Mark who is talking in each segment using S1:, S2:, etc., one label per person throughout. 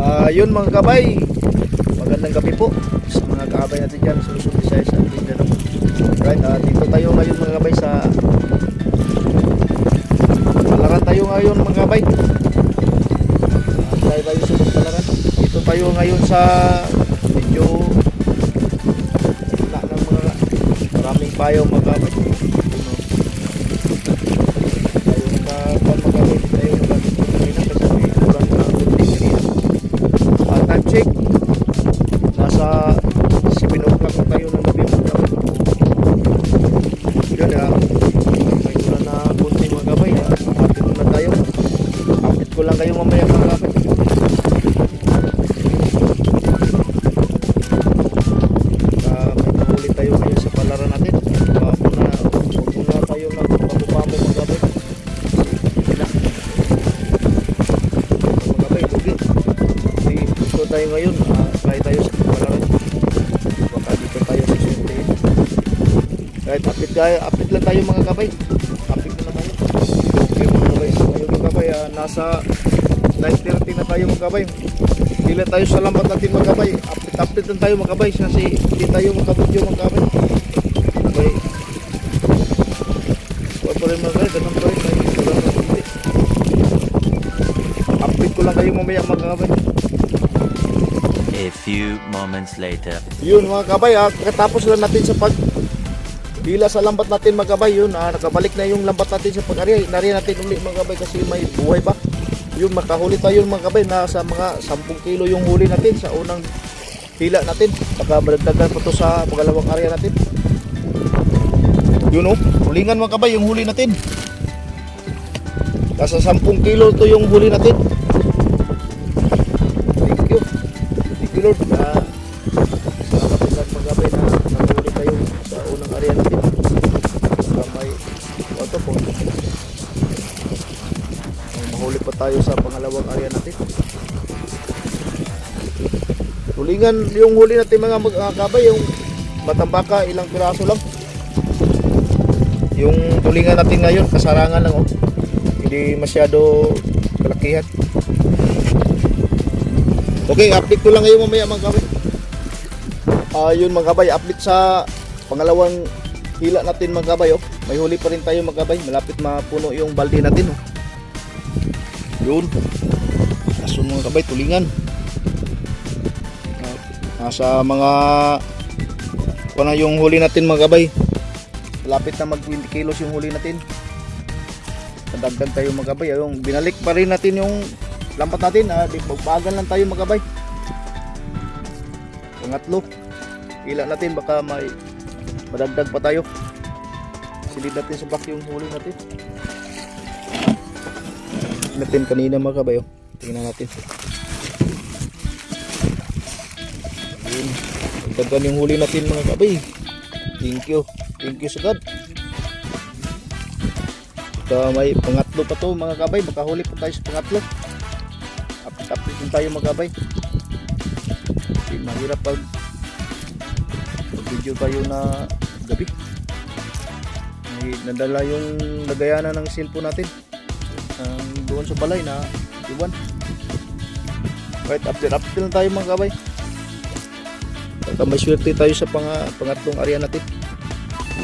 S1: Ah, yun mga kabay. Magandang gabi po sa mga kaabay natin dyan sa Luzon, Visayas at Mindanao. Right, ah, dito tayo ngayon mga kabay sa Palaran tayo ngayon mga kabay. Tayo tayo sa Palaran. Dito tayo ngayon sa medyo wala ng mga maraming payo mga kabay. Tayo, update lang tayo mga kabay. Update na tayo. Okay mga kabay. Ngayon mga kabay, ah, nasa 9.30 na tayo mga kabay. Hindi lang tayo sa lambat natin mga kabay. Update, update lang tayo mga kabay. Kasi hindi tayo makabudyo mga kabay. Okay. Huwag pa rin mga kabay. Ganun pa rin. Update ko lang kayo mamaya mga kabay.
S2: A few moments later.
S1: Yun mga kabay, ah, katapos lang natin sa pag Dila sa lambat natin mga kabay, yun, ah, nakabalik na yung lambat natin sa pag-ari. Nariyan natin ulit mga kabay kasi may buhay pa. Yun, makahuli tayo mga kabay, nasa mga 10 kilo yung huli natin sa unang hila natin. Baka madagdagan pa to sa pangalawang area natin. Yun oh, hulingan mga kabay yung huli natin. Nasa 10 kilo to yung huli natin. Thank you. Thank you Lord. Ah, pangalawang area natin. Tulingan yung huli natin mga mga kabay, yung matambaka, ilang piraso lang. Yung tulingan natin ngayon, kasarangan lang oh. Hindi masyado kalakihan. Okay, update ko lang ngayon mamaya mga kabay. Ah, yun mga kabay, update sa pangalawang hila natin mga kabay oh. May huli pa rin tayo mga kabay, malapit mapuno yung balde natin oh. Yun. Kaso mga kabay, tulingan. Nasa mga kung na yung huli natin mga kabay. Malapit na mag 20 kilos yung huli natin. Nadagdag tayo mga kabay. Yung binalik pa rin natin yung lampat natin. Ah, magbagan lang tayo mga kabay. Pangatlo. Ila natin baka may madagdag pa tayo. Silid natin sa back yung huli natin. Natin kanina mga kabay. Oh. Tingnan natin. Yun. Dagdagan yung huli natin mga kabay. Thank you. Thank you sa God. Ito may pangatlo pa to mga kabay. Makahuli pa tayo sa pangatlo. Apit-apit din tayo mga kabay. Kasi mahirap pag video tayo na gabi. May nadala yung lagayanan ng cellphone natin. Um, doon sa balay na iwan. Right, update update lang tayo mga kabay. Baka may swerte tayo sa pang, pangatlong area natin.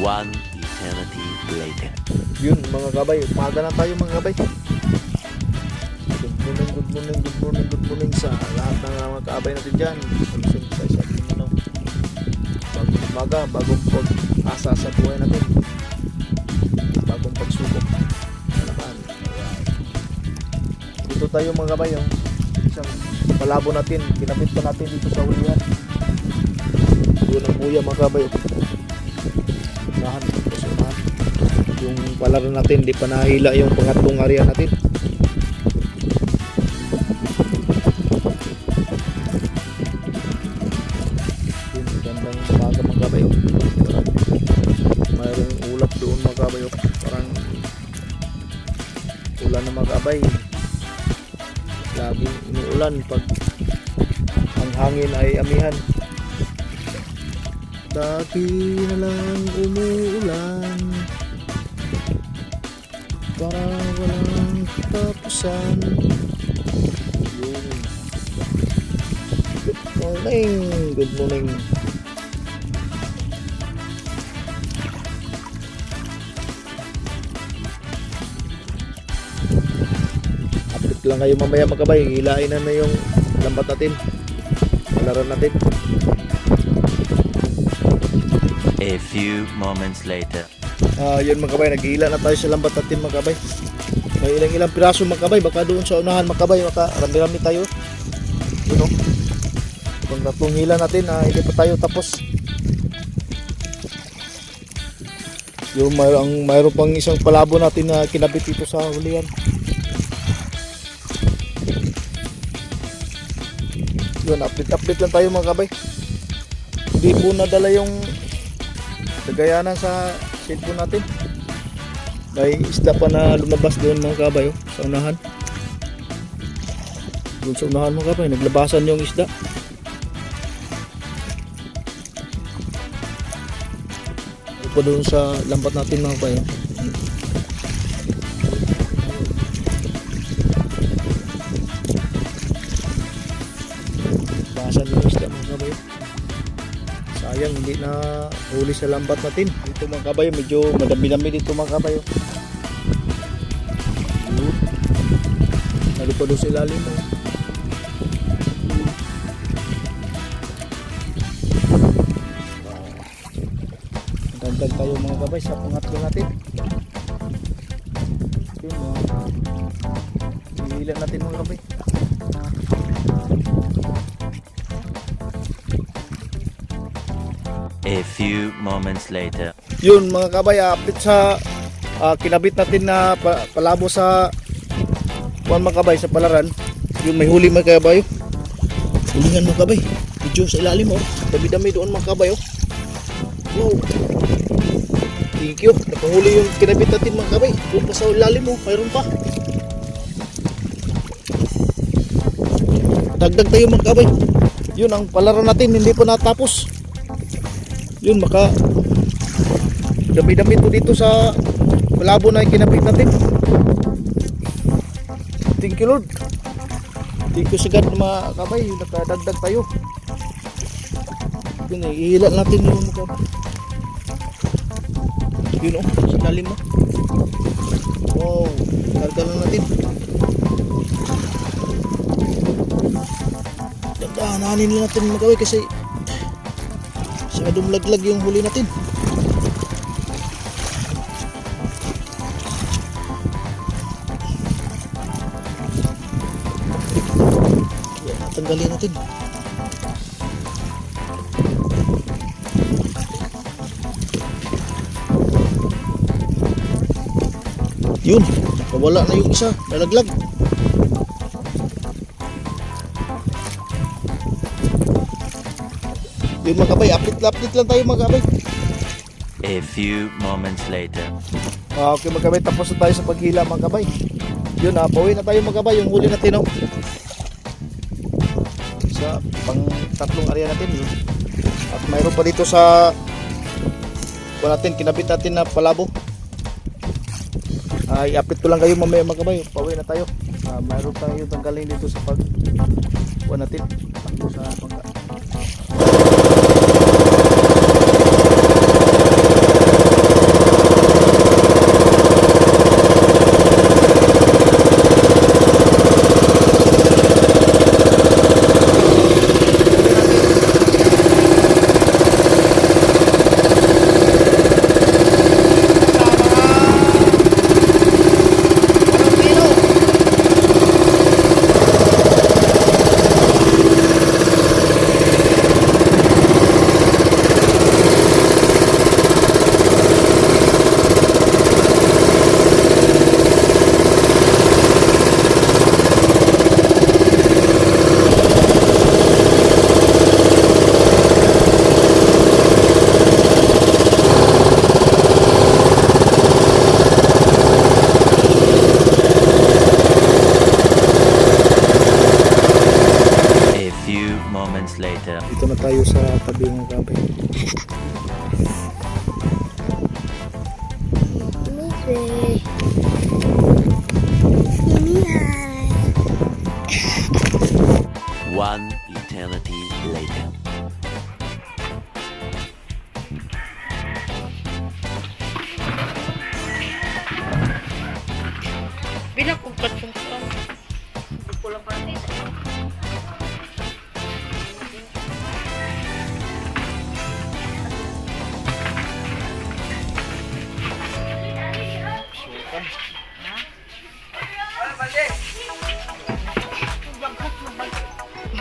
S2: One eternity later.
S1: Yun mga kabay, umaga na tayo mga kabay. Good morning, good morning, good morning, good morning sa lahat ng mga kaabay natin dyan. Solusyon sa isa Mindanao. Bagong umaga, bagong pag-asa sa buhay natin. Bagong pagsubok. Dito tayo mga kabay, yung isang palabo natin, kinabit pa natin dito sa ulihan. Yun ang buya mga kabay. Unahan, tapos unahan yung palaran natin di pa nahila yung pangatlong area natin inuulan pag ang hangin ay amihan dati na lang umuulan para walang katapusan yun morning. Good morning. Lang kayo mamaya magkabay. Hilain na na yung lambat natin. Palaran natin.
S2: A few moments later.
S1: Ah, yun mga kabay, naghihila na tayo sa lambat natin mga kabay. May ilang ilang piraso mga kabay, baka doon sa unahan mga kabay, baka rami-rami tayo. Yun o. Kung tatlong hila natin, ah, hindi pa tayo tapos. Yung mayroong, mayroong pang isang palabo natin na kinabit dito sa hulihan. Yun, update-update lang tayo mga kabay. Hindi po nadala yung Nagayanan sa cellphone natin. May isda pa na lumabas doon mga kabay oh, sa unahan. Doon sa unahan mga kabay, naglabasan yung isda. Pa doon sa lambat natin mga kabay. oh. Hindi na huli sa lambat natin. Dito mga kabayo, medyo madami-dami dito mga kabayo. Lalo pa doon sa ilalim. Oh. Dagdag tayo mga kabay sa pangatlo natin. Yun, uh, ihila natin mga kabay.
S2: Moments later.
S1: yun mga kabay update sa ah, kinabit natin na pa- palabo sa kuwan mga kabay sa palaran. Yung may huli mga kabay oh. hulingan mga kabay. Medyo sa ilalim oh. Dami dami doon mga kabay oh. Wow. Thank you. Nakahuli yung kinabit natin mga kabay. Doon pa sa ilalim oh. Mayroon pa. Dagdag tayo mga kabay. Yun ang palaran natin hindi pa natapos yun maka dami-dami to dito sa malabo na kinabit natin. Thank you Lord. Thank you sa God mga kabay nakadagdag tayo. Yun eh ihila natin yung mga yun oh sa lalim oh. Wow karga lang natin. Dandahanin lang natin kabay kasi dumlaglag yung huli natin tanggalin natin. Yun, nakawala na yung isa, nalaglag. Yun mga kabay, update, update lang tayo mga kabay.
S2: A few moments later.
S1: Ah, okay mga kabay, tapos na tayo sa paghila mga kabay. Yun, ah, pauwi na tayo mga kabay, yung huli natin oh. Sa pang tatlong area natin yun. At mayroon pa dito sa kuha natin, kinabit natin na palabo. Ay, update ko lang kayo mamaya mga kabay, pauwi na tayo. Ah, mayroon tayo tanggalin dito sa pag kuha natin. Sa pangka.
S2: one eternity later.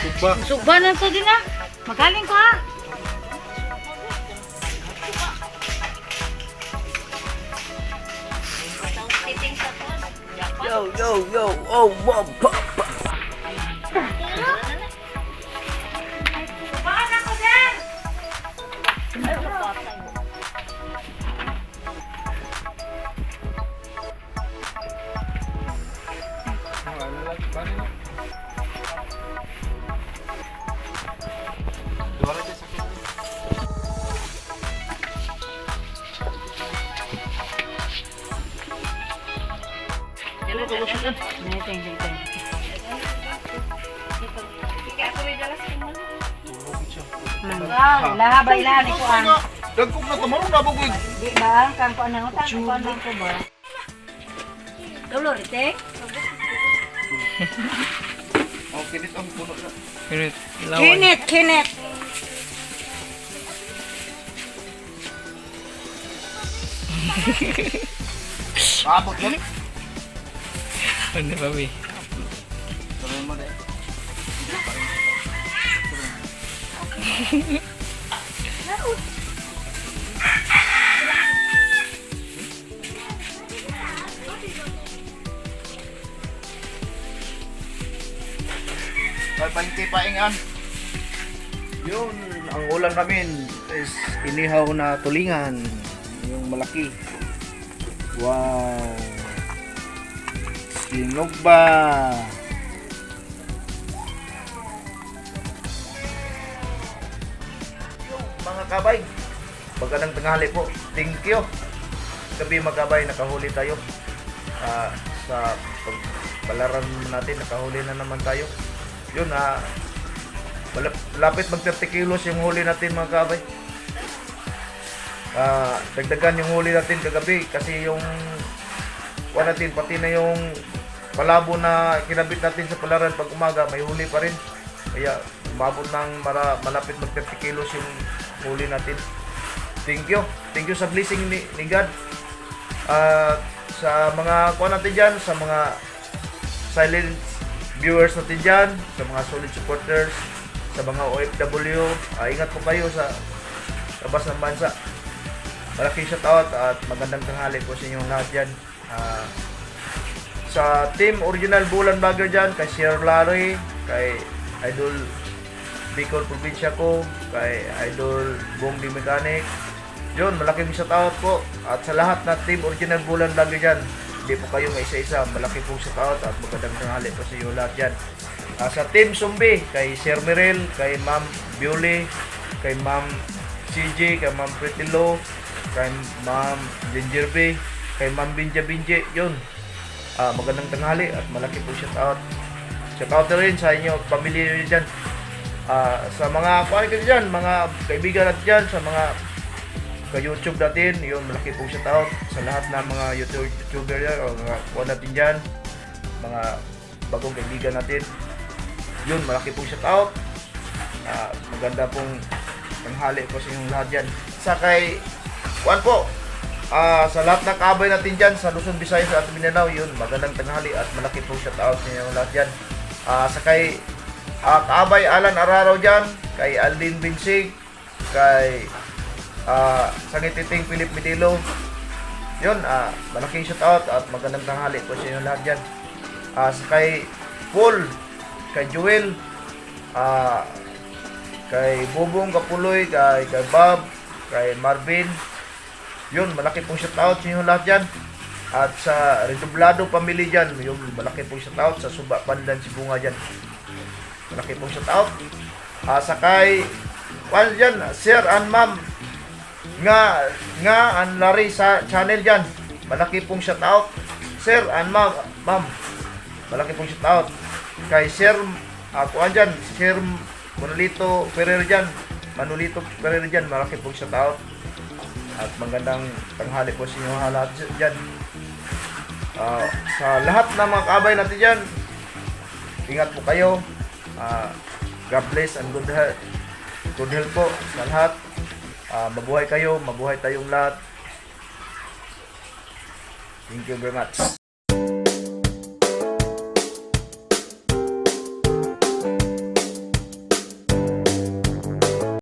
S1: Suba.
S3: Suba na to din ah. Magaling ko ha.
S4: Sa to.
S1: Yo, yo, yo. Oh, wow, pa, pa.
S3: Thank you, thank you. Wow, laha ba ilahan ko ang
S1: Dagkog na tamaro na koy?
S3: di ba kang ko nang utang ko nang ko ba? Dulo rite.
S1: Oh, kinit ang puno na.
S3: Kinit, kinit.
S1: Abot yan.
S5: Ano ba, Bi?
S1: Tuloy mo na. May pangkipaingan. Yun, ang ulam namin is inihaw na tulingan. Yung malaki. Wow. Sinog ba? Mga kabay, magandang tanghali po. Thank you. Gabi magkabay, nakahuli tayo. Ah, sa pagpalaran natin, nakahuli na naman tayo. Yun, ah, malap- lapit mag 30 kilos yung huli natin mga kabay. Ah, dagdagan yung huli natin kagabi kasi yung kuha natin pati na yung palabo na kinabit natin sa palaran pag umaga may huli pa rin. Kaya umabot ng mara, malapit mag 30 kilos yung huli natin. Thank you. Thank you sa blessing ni, ni God. At sa mga kuha natin dyan sa mga silent viewers natin dyan sa mga solid supporters sa mga OFW ah, ingat po kayo sa labas ng bansa. Malaking shoutout at magandang tanghali po sa inyong lahat dyan. Ah, sa team original Bulan Bagger dyan, kay Sir Larry, kay Idol Bicol Provincia ko, kay Idol Bongdi Mechanic. Yun, malaking shoutout po. At sa lahat na team original Bulan Bagger dyan, hindi po kayo may isa-isa. Malaki pong shoutout at magandang tanghali po sa iyo lahat dyan. Ah, sa team Sumbi, kay Sir Mirel, kay Ma'am Bioli, kay Ma'am CJ, kay Ma'am Pretty Lo, kay Ma'am Ginger Bay, kay Ma'am Binja Binje, yun. Ah, magandang tanghali at malaki po shout out. Shout out rin sa inyo, pamilya nyo dyan. Ah, sa mga kuwan dyan, mga kaibigan natin dyan, sa mga ka-YouTube natin, yun, malaki po shout out sa lahat ng mga YouTube, YouTuber dyan, o mga kuwan natin dyan, mga bagong kaibigan natin. Yun, malaki po shout out. Ah, maganda pong tanghali po sa inyong lahat dyan. Sa kay Kuan po, ah, sa lahat ng kabay natin dyan, sa Luzon, Visayas at Mindanao, yun, magandang tanghali at malaki po shout out sa inyong lahat dyan. Ah, sa kay ah, kaabay Alan Araraw dyan, kay Aldin Binsig, kay ah, Sangititing Philip Mitilo, yun, ah, malaking shout out at magandang tanghali po sa inyong lahat dyan. Ah, sa kay Paul, kay Joel, ah, kay Bubong Kapuloy, kay, kay Bob, kay Marvin. Yun, malaki pong shoutout sa inyo lahat dyan. At sa Redoblado Family dyan, yung malaki pong shout out sa Suba Pandan Sibunga dyan. Malaki pong shout out. Ah, sakay, well dyan, sir and ma'am, nga, nga, ang lari sa channel dyan. Malaki pong shout out. Sir and ma'am, ma'am, malaki pong shout out. Kay sir, ako andyan, sir Manolito Ferrer dyan, Manolito Ferrer dyan, malaki pong shout out. At magandang tanghali po sa inyo lahat dyan. Ah, sa lahat ng mga kaabay natin dyan, ingat po kayo. Ah, God bless and good health. Good health po sa lahat. Ah, mabuhay kayo, mabuhay tayong lahat. Thank you very much.